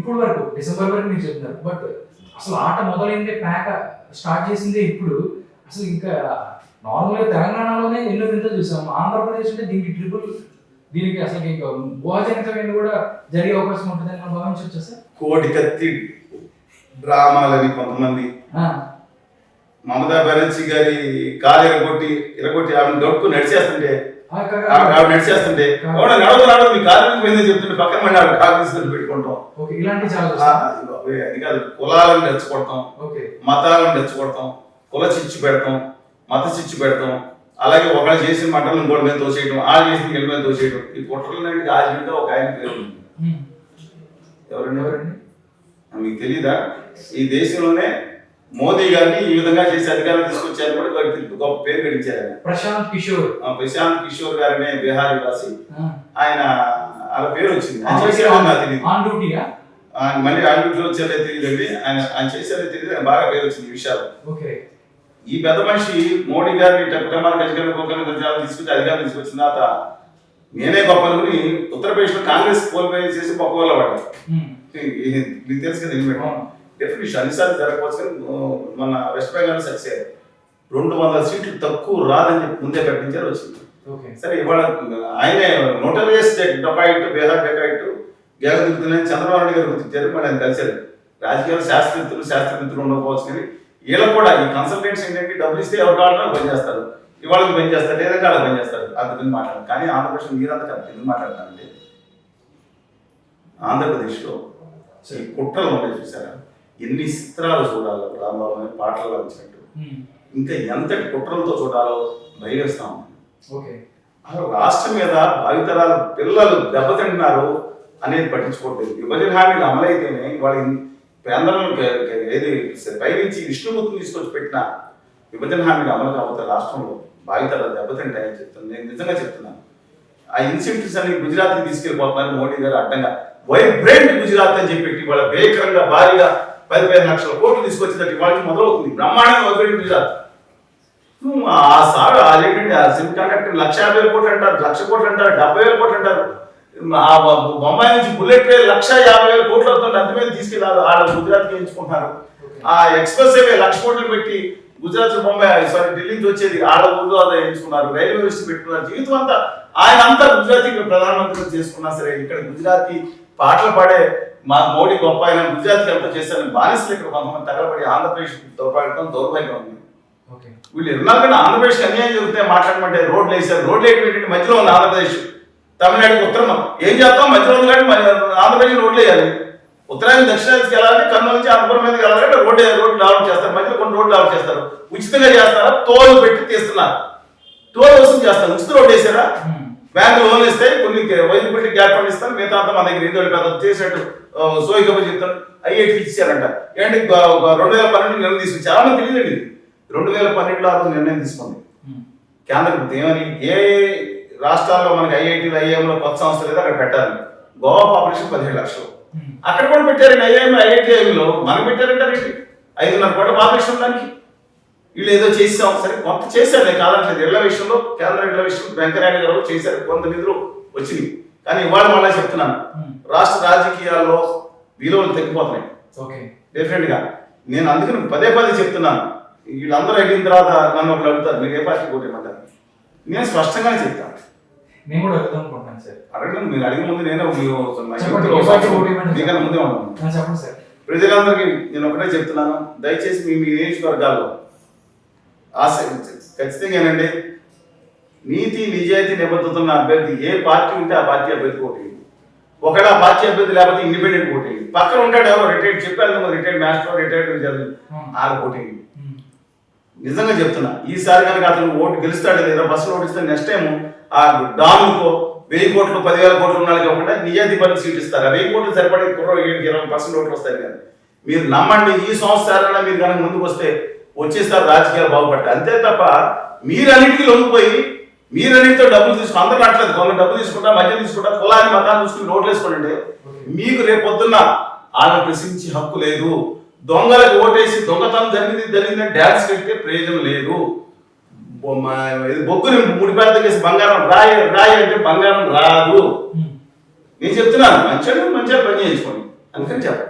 ఇప్పుడు వరకు డిసెంబర్ వరకు మీరు చెప్తున్నారు బట్ అసలు ఆట మొదలైందే ప్యాక స్టార్ట్ చేసిందే ఇప్పుడు. అసలు ఇంకా నార్మల్గా తెలంగాణలోనే ఎన్నో వింతలు చూసాం. ఆంధ్రప్రదేశ్ అంటే దీనికి ట్రిపుల్ దీనికి అసలు ఇంకా ఊహాజనితమైన కూడా జరిగే అవకాశం ఉంటుందని మనం భావించవచ్చా సార్. కోటి కత్తి డ్రామాలని కొంతమంది మమతా బెనర్జీ గారి కాలు ఎరగొట్టి ఎరగొట్టి ఆమె గడుపు నడిచేస్తుంటే ఆవిడ నడిచేస్తుంటే. నడవదు నడవదు మీ కాలు మీద పోయిందని చెప్తుంటే పక్కన మళ్ళీ ఆవిడ కాలు తీసుకొని పెట్టుకుంటాం. ఇలాంటి అది కాదు కులాలను రెచ్చగొడతాం మతాలను రెచ్చగొడతాం కుల చిచ్చు పెడతాం మత చిచ్చు పెడతాం. అలాగే ఒకళ్ళు చేసిన మంటలు ఇంకోటి మీద తోసేయడం ఆ చేసిన గెలి మీద తోసేయడం ఈ కుట్రలన్నింటికి ఆజీవిగా ఒక ఆయన పేరు. ఎవరండి? ఎవరండి? మీకు తెలీదా? ఈ దేశంలోనే మోదీ గారిని ఈ విధంగా చేసి అధికారం తీసుకొచ్చారు కూడా గొప్ప పేరు గడించారు ఆయన. ప్రశాంత్ కిషోర్. ప్రశాంత్ కిషోర్ గారనే బీహార్ వాసి ఆ. ఆయన వాళ్ళ పేరు వచ్చింది. ఆయన తెలియదు ఆన్ మళ్ళీ ఆండ్రూట్లో వచ్చారో తెలియదండి. ఆయన ఆయన చేశారో తెలియదు. ఆయన బాగా పేరు వచ్చింది ఈ విషయాలు. ఈ పెద్ద మనిషి మోడీ గారిని టక్కుటమార్ గజగల గోకల్ గజాలు తీసుకొచ్చి అధికారం తీసుకొచ్చిన తర్వాత నేనే గొప్ప అనుకుని ఉత్తరప్రదేశ్లో కాంగ్రెస్ కోల్పోయి చేసి గొప్ప వాళ్ళ వాడు. మీకు తెలుసు కదా. డెఫినేషన్ అన్నిసార్లు జరగవచ్చు కానీ మన వెస్ట్ బెంగాల్ సక్సెస్ అయ్యారు రెండు వందల సీట్లు తక్కువ రాదని చెప్పి ముందే ప్రకటించారు వచ్చింది. ఓకే. సరే ఇవాళ ఆయనే నోటరియస్ డొకాయిట్ బీహార్ డొకాయిట్ గెలదిగుతున్నాయని చంద్రబాబు నాయుడు గారు గుర్తించారు మళ్ళీ ఆయన కలిశారు. రాజకీయాలు శాస్త్రవేత్తలు శాస్త్రవేత్తలు ఉండకపోవచ్చు కానీ వీళ్ళకి కూడా ఈ కన్సల్టెంట్స్ ఏంటంటే డబ్బులు ఇస్తే ఎవరు కావాలన్నా పని చేస్తారు ఇవాళ పని చేస్తారు లేదంటే అలా పని చేస్తారు అది మాట్లాడారు. కానీ ఆంధ్రప్రదేశ్ మీరంతా కదా ఎందుకు మాట్లాడతారంటే ఆంధ్రప్రదేశ్లో ఈ కుట్రలు ఉన్నాయి చూసారా ఎన్ని చిత్రాలు చూడాలో రాంబాబు అని పాటల్లో వచ్చినట్టు. ఇంకా ఎంతటి కుట్రలతో చూడాలో భయవేస్తాం ఓకే. అసలు రాష్ట్రం మీద భావితరాలు పిల్లలు దెబ్బతింటున్నారు అనేది పట్టించుకోవట్లేదు. విభజన హామీలు అమలైతేనే వాళ్ళ కేంద్రం ఏది పైనుంచి విష్ణుమూర్తిని తీసుకొచ్చి పెట్టిన విభజన హామీలు అమలు కాకపోతే రాష్ట్రంలో భావితరాలు దెబ్బతింటాయని చెప్తాను నేను నిజంగా చెప్తున్నాను ఆ ఇన్సెంటివ్స్ అన్ని గుజరాత్కి తీసుకెళ్ళిపోతున్నారు మోడీ గారు అడ్డంగా. వైబ్రెంట్ గుజరాత్ అని చెప్పి వాళ్ళ భయంకరంగా భారీగా పది పది లక్షల కోట్లు తీసుకొచ్చేటట్టు ఇవాళకి మొదలవుతుంది. బ్రహ్మాండంగా వైబ్రెంట్ గుజరాత్ ఆ సార్ అదేంటంటే ఆ సిమ్ కండక్టర్ లక్ష యాభై వేల కోట్లు అంటారు లక్ష కోట్లు అంటారు డెబ్బై వేల కోట్లు అంటారు. ఆ బొ- బొంబాయి నుంచి బుల్లెట్ వేలు లక్ష యాభై వేల కోట్లు అవుతుంది అంత మీద తీసుకెళ్ళారు ఆడ గుజరాత్కి ఎంచుకుంటున్నారు ఆ ఎక్స్ప్రెస్ హైవే లక్ష కోట్లు పెట్టి గుజరాత్ బొంబాయి సారీ ఢిల్లీ నుంచి వచ్చేది ఆడ ఊర్లో అదే ఎంచుకున్నారు రైల్వే వ్యవస్థ పెట్టుకున్నారు. జీవితం అంతా ఆయన అంతా గుజరాతీ ప్రధానమంత్రి చేసుకున్నా సరే ఇక్కడ గుజరాతీ పాటలు పాడే మా మోడీ గొప్ప ఆయన గుజరాత్కి ఎంత చేశారని బానిసలు ఇక్కడ కొంతమంది తగలబడి ఆంధ్రప్రదేశ్ దౌర్భాగ్యం దౌర్భాగ్యం ఉంది. ఓకే. వీళ్ళు ఎన్నాళ్ళకన్నా ఆంధ్రప్రదేశ్ అన్యాయం జరుగుతాయి మాట్లాడమంటే రోడ్లు వేసారు రోడ్లు వేయడం మధ్యలో ఉంది ఆంధ్రప్రదేశ్ తమిళనాడుకి ఉత్తరం. ఏం చేస్తాం? మధ్యలో ఉంది కానీ ఆంధ్రప్రదేశ్ రోడ్లు వేయాలి. ఉత్తరాయణ దక్షిణానికి వెళ్ళాలంటే కర్నూలు నుంచి అనంతపురం మీదకి వెళ్ళాలంటే రోడ్డు రోడ్లు డెవలప్ చేస్తారు. మధ్యలో కొన్ని రోడ్లు డెవలప్ చేస్తారు. ఉచితంగా చేస్తారా? టోల్ పెట్టి తీస్తున్నారు. టోల్ వసూలు చేస్తారు. ఉచిత రోడ్డు వేసారా. బ్యాంకు లోన్ ఇస్తే కొన్ని పెట్టి గ్యాప్ ఫండ్ ఇస్తాను మిగతా అంతా మన దగ్గర ఏదో పెద్ద చేసినట్టు సోయి కబుర్ చెప్తాను ఐఐటి ఇచ్చారంట. ఏంటి రెండు వేల పన్నెండు నిర్ణయం తీసుకుంది చాలా మంది తెలియదండి రెండు వేల పన్నెండులో ఆ రోజు నిర్ణయం తీసుకుంది. కేంద్ర ప్రభుత్వం ఏమని ఏ రాష్ట్రాల్లో మనకి ఐఐటీలు ఐఏఎంలో కొత్త సంస్థ లేదా అక్కడ పెట్టాలి. గోవా పాపులేషన్ పదిహేడు లక్షలు. అక్కడ కూడా పెట్టారండి. ఐఐఎం ఐఐటి ఐఎంలో మనం పెట్టారంటారేంటి? ఐదున్నర కోట్ల పాపులేషన్ దానికి. వీళ్ళు ఏదో చేసాం సరే కొంత చేశారు నేను కాదంటలేదు ఇళ్ళ విషయంలో కేంద్ర ఇళ్ళ విషయంలో వెంకయ్యనాయుడు గారు చేశారు. కొంత నిధులు వచ్చినాయి కానీ ఇవాళ మళ్ళీ చెప్తున్నాను. ఉమ్. రాష్ట్ర రాజకీయాల్లో విలువలు తగ్గిపోతున్నాయి. ఓకే. డెఫినెట్గా. నేను అందుకని పదే పదే చెప్తున్నాను. వీళ్ళందరూ అయిన తర్వాత నన్ను ఒకరు అడుగుతారు మీరు ఏ పార్టీ కొట్టేయమంటారు నేను స్పష్టంగానే చెప్తాను నేను కూడా అనుకుంటున్నాను సార్. అడగండి మీరు అడిగిన ముందు నేనే మీకన్నా ముందే ఉన్నాను ఆ, చెప్పండి సార్. ప్రజలందరికీ నేను ఒకటే చెప్తున్నాను. దయచేసి మీ మీ నియోజకవర్గాల్లో ఆశ ఖచ్చితంగా ఏనండి నీతి నిజాయితీ నిబద్ధత ఉన్న అభ్యర్థి ఏ పార్టీ ఉంటే ఆ పార్టీ అభ్యర్థి ఓటేయండి ఒకవేళ ఆ పార్టీ అభ్యర్థి లేకపోతే ఇండిపెండెంట్ ఓటేయండి పక్కన ఉంటాడు ఎవరో రిటైర్డ్ చెప్పారు రిటైర్డ్ మాస్టర్ రిటైర్డ్ చదివి ఉమ్. వాళ్ళ ఓటేయండి. నిజంగా చెప్తున్నా ఈసారి కనుక అతను ఓటు గెలుస్తాడు లేదా బస్సులో ఓటిస్తే నెక్స్ట్ టైం ఆ డాన్కో వెయ్యి కోట్లు పదివేల కోట్లు ఉన్న వాళ్ళకి కాకుండా నిజాయితీ పని సీట్ ఇస్తారు. ఆ వెయ్యి కోట్లు సరిపడే కుర్ర ఏడు ఇరవై పర్సెంట్ ఓట్లు వస్తాయి కానీ మీరు నమ్మండి ఈ సంవత్సరాల మీరు కనుక ముందుకు వస్తే వచ్చేసారి రాజకీయాలు బాగుపడతాయి. అంతే తప్ప మీరన్నిటికీ లొంగిపోయి మీరన్నిటితో డబ్బులు తీసుకుని అందరూ అట్లేదు కొంత డబ్బులు తీసుకుంటా మధ్య తీసుకుంటా కులాన్ని మతాన్ని చూసుకుని రోడ్లు వేసుకోండి మీకు రేపు పొద్దున్న ఆమె ప్రశ్నించే హక్కు లేదు. దొంగలకు ఓటేసి దొంగతనం జరిగింది జరిగిందని డ్యాన్స్ కడితే ప్రయోజనం లేదు. బొగ్గుని ముడిపేద చేసి బంగారం రాయి రాయి అంటే బంగారం రాదు. నేను చెప్తున్నాను మంచిగా మంచిగా పని చేయించుకోండి. అందుకని చెప్పండి